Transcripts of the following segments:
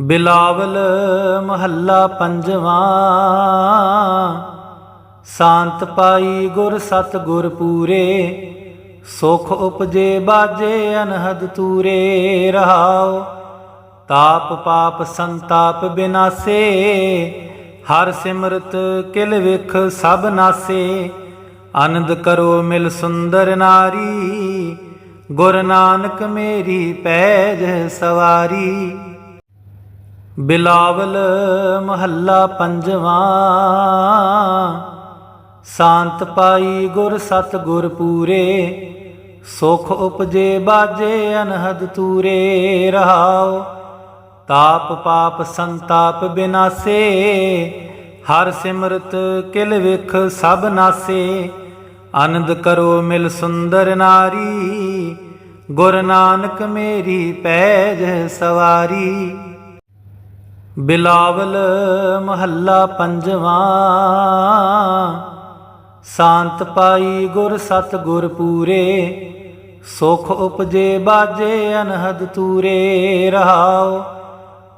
ਬਿਲਾਵਲ ਮਹੱਲਾ ਪੰਜਵਾਂ। ਸ਼ਾਂਤ ਪਾਈ ਗੁਰ ਸਤ ਗੁਰ ਪੂਰੇ, ਸੁਖ ਉਪਜੇ ਬਾਜੇ ਅਨਹਦ ਤੂਰੇ ਰਹਾਉ। ਤਾਪ ਪਾਪ ਸੰਤਾਪ ਬਿਨਾਸੇ, ਹਰ ਸਿਮਰਤ ਕਿਲ ਵਿਖ ਸਭ ਨਾਸੇ। ਆਨੰਦ ਕਰੋ ਮਿਲ ਸੁੰਦਰ ਨਾਰੀ, ਗੁਰ ਨਾਨਕ ਮੇਰੀ ਪੈਜ ਸਵਾਰੀ। ਬਿਲਾਵਲ ਮਹੱਲਾ ਪੰਜਵਾਂ। ਸ਼ਾਂਤ ਪਾਈ ਗੁਰ ਸਤ ਗੁਰ ਪੂਰੇ, ਸੁਖ ਉਪਜੇ ਬਾਜੇ ਅਨਹਦ ਤੂਰੇ ਰਹਾਉ। ਤਾਪ ਪਾਪ ਸੰਤਾਪ ਬਿਨਾਸੇ, ਹਰ ਸਿਮਰਤ ਕਿਲ ਵਿਖ ਸਭ ਨਾਸੇ। ਆਨੰਦ ਕਰੋ ਮਿਲ ਸੁੰਦਰ ਨਾਰੀ, ਗੁਰ ਨਾਨਕ ਮੇਰੀ ਪੈਜ ਸਵਾਰੀ। ਬਿਲਾਵਲ ਮਹੱਲਾ ਪੰਜਵਾਂ। ਸ਼ਾਂਤ ਪਾਈ ਗੁਰ ਸਤ ਗੁਰ ਪੂਰੇ, ਸੁਖ ਉਪਜੇ ਬਾਜੇ ਅਨਹਦ ਤੂਰੇ ਰਹਾਉ।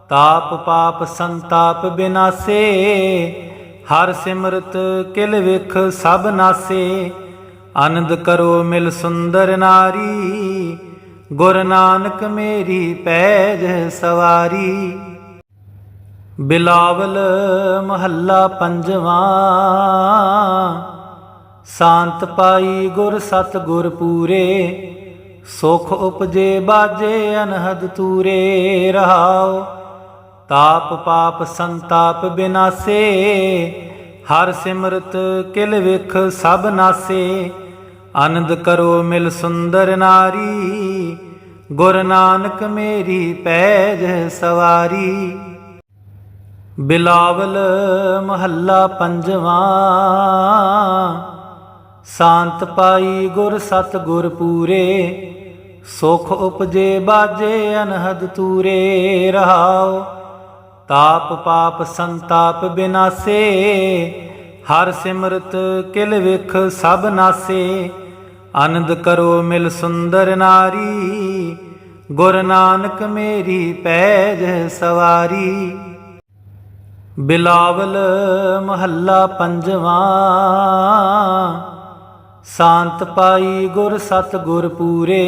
ਤਾਪ ਪਾਪ ਸੰਤਾਪ ਬਿਨਾਸੇ, ਹਰ ਸਿਮਰਤ ਕਿਲ ਵਿਖ ਸਭ ਨਾਸੇ। ਆਨੰਦ ਕਰੋ ਮਿਲ ਸੁੰਦਰ ਨਾਰੀ, ਗੁਰ ਨਾਨਕ ਮੇਰੀ ਪੈਜ ਸਵਾਰੀ। ਬਿਲਾਵਲ ਮਹੱਲਾ ਪੰਜਵਾਂ। ਸ਼ਾਂਤ ਪਾਈ ਗੁਰ ਸਤ ਗੁਰ ਪੂਰੇ, ਸੁਖ ਉਪਜੇ ਬਾਜੇ ਅਨਹਦ ਤੂਰੇ ਰਹਾਉ। ਤਾਪ ਪਾਪ ਸੰਤਾਪ ਬਿਨਾਸੇ, ਹਰ ਸਿਮਰਤ ਕਿਲ ਵਿਖ ਸਭ ਨਾਸੇ। ਆਨੰਦ ਕਰੋ ਮਿਲ ਸੁੰਦਰ ਨਾਰੀ, ਗੁਰ ਨਾਨਕ ਮੇਰੀ ਪੈਜ ਸਵਾਰੀ। ਬਿਲਾਵਲ ਮਹੱਲਾ ਪੰਜਵਾਂ। ਸ਼ਾਂਤ ਪਾਈ ਗੁਰ ਸਤ ਗੁਰ ਪੂਰੇ, ਸੁਖ ਉਪਜੇ ਬਾਜੇ ਅਨਹਦ ਤੂਰੇ ਰਹਾਉ। ਤਾਪ ਪਾਪ ਸੰਤਾਪ ਬਿਨਾਸੇ, ਹਰ ਸਿਮਰਤ ਕਿਲ ਵਿਖ ਸਭ ਨਾਸੇ। ਆਨੰਦ ਕਰੋ ਮਿਲ ਸੁੰਦਰ ਨਾਰੀ, ਗੁਰ ਨਾਨਕ ਮੇਰੀ ਪੈਜ ਸਵਾਰੀ। ਬਿਲਾਵਲ ਮਹੱਲਾ ਪੰਜਵਾਂ। ਸ਼ਾਂਤ ਪਾਈ ਗੁਰ ਸਤ ਗੁਰ ਪੂਰੇ,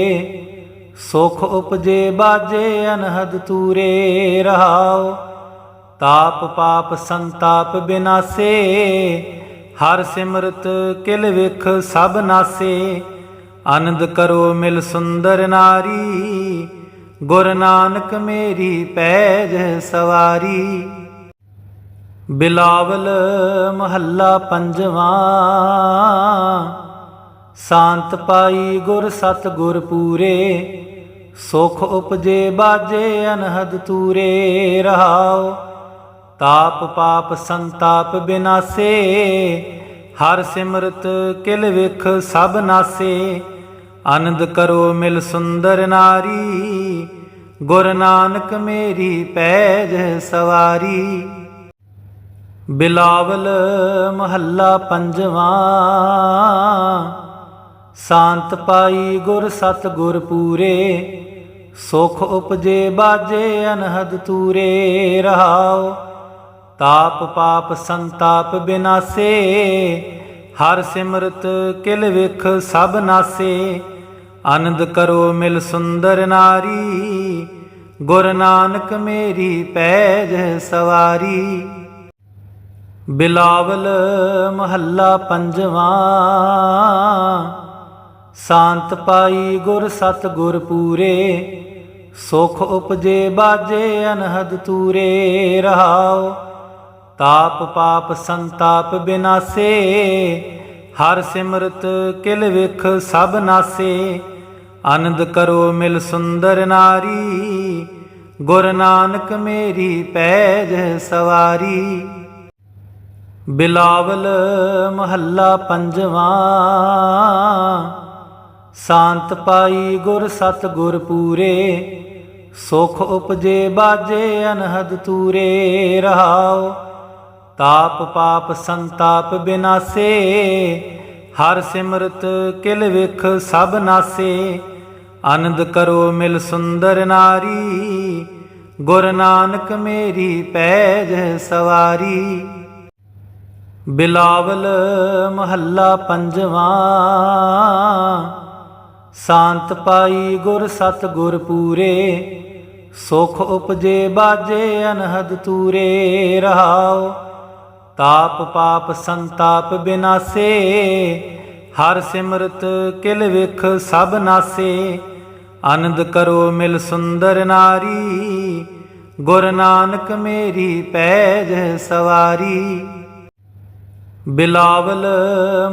ਸੁਖ ਉਪਜੇ ਬਾਜੇ ਅਨਹਦ ਤੂਰੇ ਰਹਾਉ। ਤਾਪ ਪਾਪ ਸੰਤਾਪ ਬਿਨਾਸੇ, ਹਰ ਸਿਮਰਤ ਕਿਲ ਵਿਖ ਸਭ ਨਾਸੇ। ਆਨੰਦ ਕਰੋ ਮਿਲ ਸੁੰਦਰ ਨਾਰੀ, ਗੁਰ ਨਾਨਕ ਮੇਰੀ ਪੈਜ ਸਵਾਰੀ। ਬਿਲਾਵਲ ਮਹੱਲਾ ਪੰਜਵਾਂ। ਸ਼ਾਂਤ ਪਾਈ ਗੁਰ ਸਤ ਗੁਰ ਪੂਰੇ, ਸੁਖ ਉਪਜੇ ਬਾਜੇ ਅਨਹਦ ਤੂਰੇ ਰਹਾਉ। ਤਾਪ ਪਾਪ ਸੰਤਾਪ ਬਿਨਾਸੇ, ਹਰ ਸਿਮਰਤ ਕਿਲ ਵਿਖ ਸਭ ਨਾਸੇ। ਆਨੰਦ ਕਰੋ ਮਿਲ ਸੁੰਦਰ ਨਾਰੀ, ਗੁਰ ਨਾਨਕ ਮੇਰੀ ਪੈਜ ਸਵਾਰੀ। ਬਿਲਾਵਲ ਮਹੱਲਾ ਪੰਜਵਾਂ। ਸ਼ਾਂਤ ਪਾਈ ਗੁਰ ਸਤ ਗੁਰ ਪੂਰੇ, ਸੁਖ ਉਪਜੇ ਬਾਜੇ ਅਨਹਦ ਤੂਰੇ ਰਹਾਉ। ਤਾਪ ਪਾਪ ਸੰਤਾਪ ਬਿਨਾਸੇ, ਹਰ ਸਿਮਰਤ ਕਿਲ ਵਿਖ ਸਭ ਨਾਸੇ। ਆਨੰਦ ਕਰੋ ਮਿਲ ਸੁੰਦਰ ਨਾਰੀ, ਗੁਰ ਨਾਨਕ ਮੇਰੀ ਪੈਜ ਸਵਾਰੀ। ਬਿਲਾਵਲ ਮਹੱਲਾ ਪੰਜਵਾਂ। ਸ਼ਾਂਤ ਪਾਈ ਗੁਰ ਸਤ ਗੁਰ ਪੂਰੇ, ਸੁਖ ਉਪਜੇ ਬਾਜੇ ਅਨਹਦ ਤੂਰੇ ਰਹਾਉ। ਤਾਪ ਪਾਪ ਸੰਤਾਪ ਬਿਨਾਸੇ, ਹਰ ਸਿਮਰਤ ਕਿਲ ਵਿਖ ਸਭ ਨਾਸੇ। ਆਨੰਦ ਕਰੋ ਮਿਲ ਸੁੰਦਰ ਨਾਰੀ, ਗੁਰ ਨਾਨਕ ਮੇਰੀ ਪੈਜ ਸਵਾਰੀ। ਬਿਲਾਵਲ ਮਹੱਲਾ ਪੰਜਵਾਂ। ਸ਼ਾਂਤ ਪਾਈ ਗੁਰ ਸਤ ਗੁਰ ਪੂਰੇ, ਸੁਖ ਉਪਜੇ ਬਾਜੇ ਅਨਹਦ ਤੂਰੇ। ਰਹਾਉ, ਤਾਪ ਪਾਪ ਸੰਤਾਪ ਬਿਨਾਸੇ, ਹਰ ਸਿਮਰਤ ਕਿਲ ਵਿਖ ਸਭ ਨਾਸੇ। ਆਨੰਦ ਕਰੋ ਮਿਲ ਸੁੰਦਰ ਨਾਰੀ, ਗੁਰ ਨਾਨਕ ਮੇਰੀ ਪੈਜ ਸਵਾਰੀ। ਬਿਲਾਵਲ ਮਹੱਲਾ ਪੰਜਵਾਂ। ਸ਼ਾਂਤ ਪਾਈ ਗੁਰ ਸਤ ਗੁਰ ਪੂਰੇ, ਸੁਖ ਉਪਜੇ ਬਾਜੇ ਅਨਹਦ ਤੂਰੇ ਰਹਾਉ। ਤਾਪ ਪਾਪ ਸੰਤਾਪ ਬਿਨਾਸੇ, ਹਰ ਸਿਮਰਤ ਕਿਲ ਵਿਖ ਸਭ ਨਾਸੇ। ਆਨੰਦ ਕਰੋ ਮਿਲ ਸੁੰਦਰ ਨਾਰੀ, ਗੁਰ ਨਾਨਕ ਮੇਰੀ ਪੈਜ ਸਵਾਰੀ। ਬਿਲਾਵਲ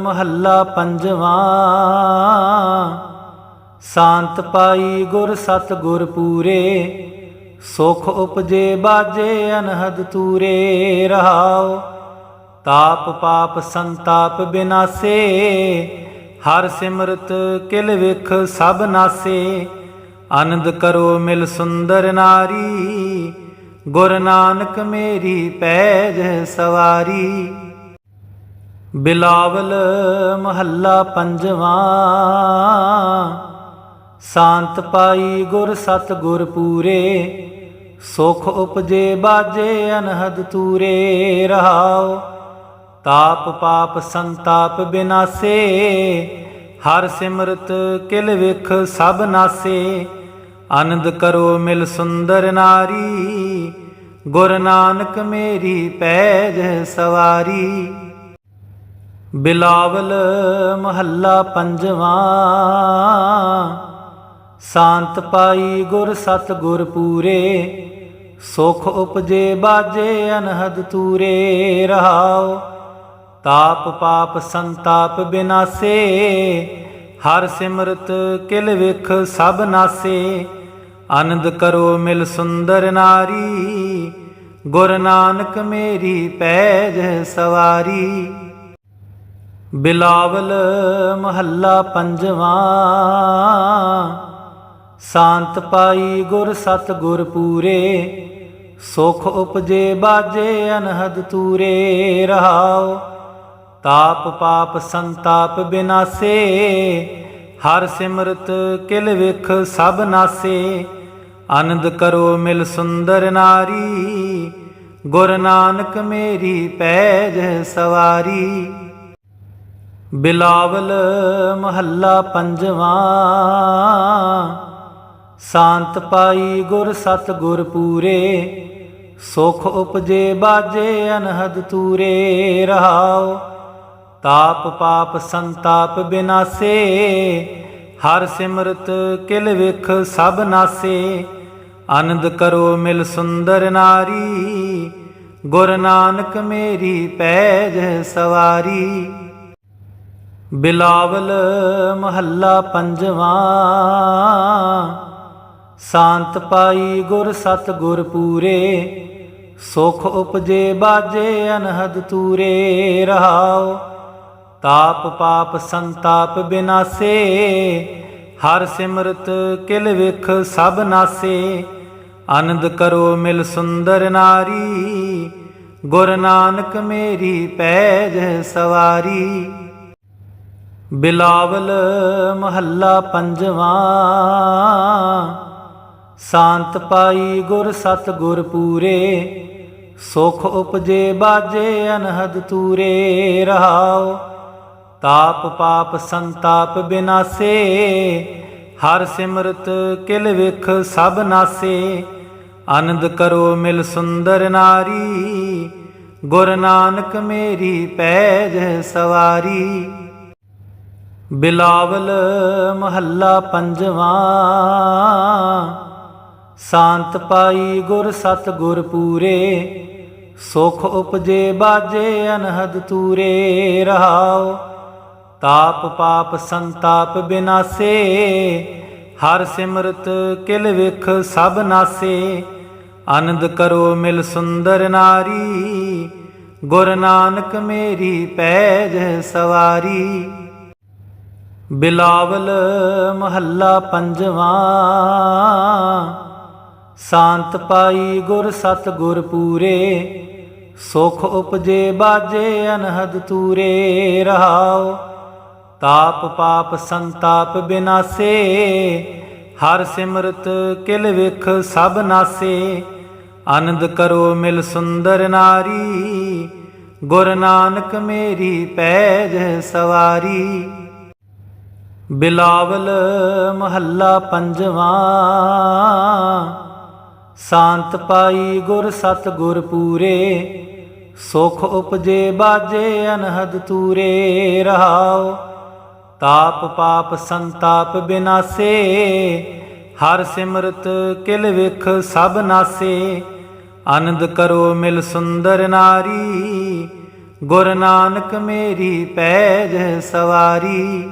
ਮਹੱਲਾ ਪੰਜਵਾਂ। ਸ਼ਾਂਤ ਪਾਈ ਗੁਰ ਸਤ ਗੁਰ ਪੂਰੇ, ਸੁਖ ਉਪਜੇ ਬਾਜੇ ਅਨਹਦ ਤੂਰੇ ਰਹਾਉ। ਤਾਪ ਪਾਪ ਸੰਤਾਪ ਬਿਨਾਸੇ, ਹਰ ਸਿਮਰਤ ਕਿਲ ਵਿਖ ਸਭ ਨਾਸੇ। ਆਨੰਦ ਕਰੋ ਮਿਲ ਸੁੰਦਰ ਨਾਰੀ, ਗੁਰ ਨਾਨਕ ਮੇਰੀ ਪੈਜ ਸਵਾਰੀ। ਬਿਲਾਵਲ ਮਹੱਲਾ ਪੰਜਵਾਂ। ਸ਼ਾਂਤ ਪਾਈ ਗੁਰ ਸਤ ਗੁਰ ਪੂਰੇ, ਸੁਖ ਉਪਜੇ ਬਾਜੇ ਅਨਹਦ ਤੂਰੇ ਰਹਾਉ। ਤਾਪ ਪਾਪ ਸੰਤਾਪ ਬਿਨਾਸੇ, ਹਰ ਸਿਮਰਤ ਕਿਲ ਵਿਖ ਸਭ ਨਾਸੇ। ਆਨੰਦ ਕਰੋ ਮਿਲ ਸੁੰਦਰ ਨਾਰੀ, ਗੁਰ ਨਾਨਕ ਮੇਰੀ ਪੈਜ ਸਵਾਰੀ। ਬਿਲਾਵਲ ਮਹੱਲਾ ਪੰਜਵਾਂ। ਸ਼ਾਂਤ ਪਾਈ ਗੁਰ ਸਤ ਗੁਰ ਪੂਰੇ, ਸੁਖ ਉਪਜੇ ਬਾਜੇ ਅਨਹਦ ਤੂਰੇ। ਰਹਾਉ ਤਾਪ ਪਾਪ ਸੰਤਾਪ ਬਿਨਾਸੇ, ਹਰ ਸਿਮਰਤ ਕਿਲ ਵਿਖ ਸਭ ਨਾਸੇ। ਆਨੰਦ ਕਰੋ ਮਿਲ ਸੁੰਦਰ ਨਾਰੀ, ਗੁਰ ਨਾਨਕ ਮੇਰੀ ਪੈਜ ਸਵਾਰੀ। ਬਿਲਾਵਲ ਮਹੱਲਾ ਪੰਜਵਾਂ। ਸ਼ਾਂਤ ਪਾਈ ਗੁਰ ਸਤ ਗੁਰ ਪੂਰੇ, ਸੁਖ ਉਪਜੇ ਬਾਜੇ ਅਨਹਦ ਤੂਰੇ ਰਹਾਉ। ਤਾਪ ਪਾਪ ਸੰਤਾਪ ਬਿਨਾਸੇ, ਹਰ ਸਿਮਰਤ ਕਿਲ ਵਿਖ ਸਭ ਨਾਸੇ। ਆਨੰਦ ਕਰੋ ਮਿਲ ਸੁੰਦਰ ਨਾਰੀ, ਗੁਰ ਨਾਨਕ ਮੇਰੀ ਪੈਜ ਸਵਾਰੀ। ਬਿਲਾਵਲ ਮਹੱਲਾ ਪੰਜਵਾਂ। ਸ਼ਾਂਤ ਪਾਈ ਗੁਰ ਸਤ ਗੁਰ ਪੂਰੇ, ਸੁਖ ਉਪਜੇ ਬਾਜੇ ਅਨਹਦ ਤੂਰੇ ਰਹਾਉ। ਤਾਪ ਪਾਪ ਸੰਤਾਪ ਬਿਨਾਸੇ, ਹਰ ਸਿਮਰਤ ਕਿਲ ਵਿਖ ਸਭ ਨਾਸੇ। ਆਨੰਦ ਕਰੋ ਮਿਲ ਸੁੰਦਰ ਨਾਰੀ, ਗੁਰ ਨਾਨਕ ਮੇਰੀ ਪੈਜ ਸਵਾਰੀ। ਬਿਲਾਵਲ ਮਹੱਲਾ ਪੰਜਵਾਂ। ਸ਼ਾਂਤ ਪਾਈ ਗੁਰ ਸਤ ਗੁਰ ਪੂਰੇ, ਸੁਖ ਉਪਜੇ ਬਾਜੇ ਅਨਹਦ ਤੂਰੇ ਰਹਾਉ। ਤਾਪ ਪਾਪ ਸੰਤਾਪ ਬਿਨਾਸੇ, ਹਰ ਸਿਮਰਤ ਕਿਲ ਵਿਖ ਸਭ ਨਾਸੇ। ਆਨੰਦ ਕਰੋ ਮਿਲ ਸੁੰਦਰ ਨਾਰੀ, ਗੁਰ ਨਾਨਕ ਮੇਰੀ ਪੈਜ ਸਵਾਰੀ। ਬਿਲਾਵਲ ਮਹੱਲਾ ਪੰਜਵਾਂ। ਸ਼ਾਂਤ ਪਾਈ ਗੁਰ ਸਤ ਗੁਰ ਪੂਰੇ, ਸੁਖ ਉਪਜੇ ਬਾਜੇ ਅਨਹਦ ਤੂਰੇ ਰਹਾਉ। ਤਾਪ ਪਾਪ ਸੰਤਾਪ ਬਿਨਾਸੇ, ਹਰ ਸਿਮਰਤ ਕਿਲ ਵਿਖ ਸਭ ਨਾਸੇ। ਆਨੰਦ ਕਰੋ ਮਿਲ ਸੁੰਦਰ ਨਾਰੀ, ਗੁਰ ਨਾਨਕ ਮੇਰੀ ਪੈਜ ਸਵਾਰੀ। ਬਿਲਾਵਲ ਮਹੱਲਾ ਪੰਜਵਾਂ। ਸ਼ਾਂਤ ਪਾਈ ਗੁਰ ਸਤ ਗੁਰ ਪੂਰੇ, ਸੁਖ ਉਪਜੇ ਬਾਜੇ ਅਨਹਦ ਤੂਰੇ ਰਹਾਉ। ਤਾਪ ਪਾਪ ਸੰਤਾਪ ਬਿਨਾਸੇ, ਹਰ ਸਿਮਰਤ ਕਿਲ ਵਿਖ ਸਭ ਨਾਸੇ। ਆਨੰਦ ਕਰੋ ਮਿਲ ਸੁੰਦਰ ਨਾਰੀ, ਗੁਰ ਨਾਨਕ ਮੇਰੀ ਪੈਜ ਸਵਾਰੀ। ਬਿਲਾਵਲ ਮਹੱਲਾ ਪੰਜਵਾਂ। ਸ਼ਾਂਤ ਪਾਈ ਗੁਰ ਸਤ ਗੁਰ ਪੂਰੇ, ਸੁਖ ਉਪਜੇ ਬਾਜੇ ਅਨਹਦ ਤੂਰੇ ਰਹਾਉ। ਤਾਪ ਪਾਪ ਸੰਤਾਪ ਬਿਨਾਸੇ, ਹਰ ਸਿਮਰਤ ਕਿਲ ਵਿਖ ਸਭ ਨਾਸੇ। ਆਨੰਦ ਕਰੋ ਮਿਲ ਸੁੰਦਰ ਨਾਰੀ, ਗੁਰ ਨਾਨਕ ਮੇਰੀ ਪੈਜ ਸਵਾਰੀ। ਬਿਲਾਵਲ ਮਹੱਲਾ ਪੰਜਵਾਂ। ਸ਼ਾਂਤ ਪਾਈ ਗੁਰ ਸਤ ਗੁਰ ਪੂਰੇ, ਸੁਖ ਉਪਜੇ ਬਾਜੇ ਅਨਹਦ ਤੂਰੇ ਰਹਾਉ। ਤਾਪ ਪਾਪ ਸੰਤਾਪ ਬਿਨਾਸੇ, ਹਰ ਸਿਮਰਤ ਕਿਲ ਵਿਖ ਸਭ ਨਾਸੇ। ਆਨੰਦ ਕਰੋ ਮਿਲ ਸੁੰਦਰ ਨਾਰੀ, ਗੁਰ ਨਾਨਕ ਮੇਰੀ ਪੈਜ ਸਵਾਰੀ।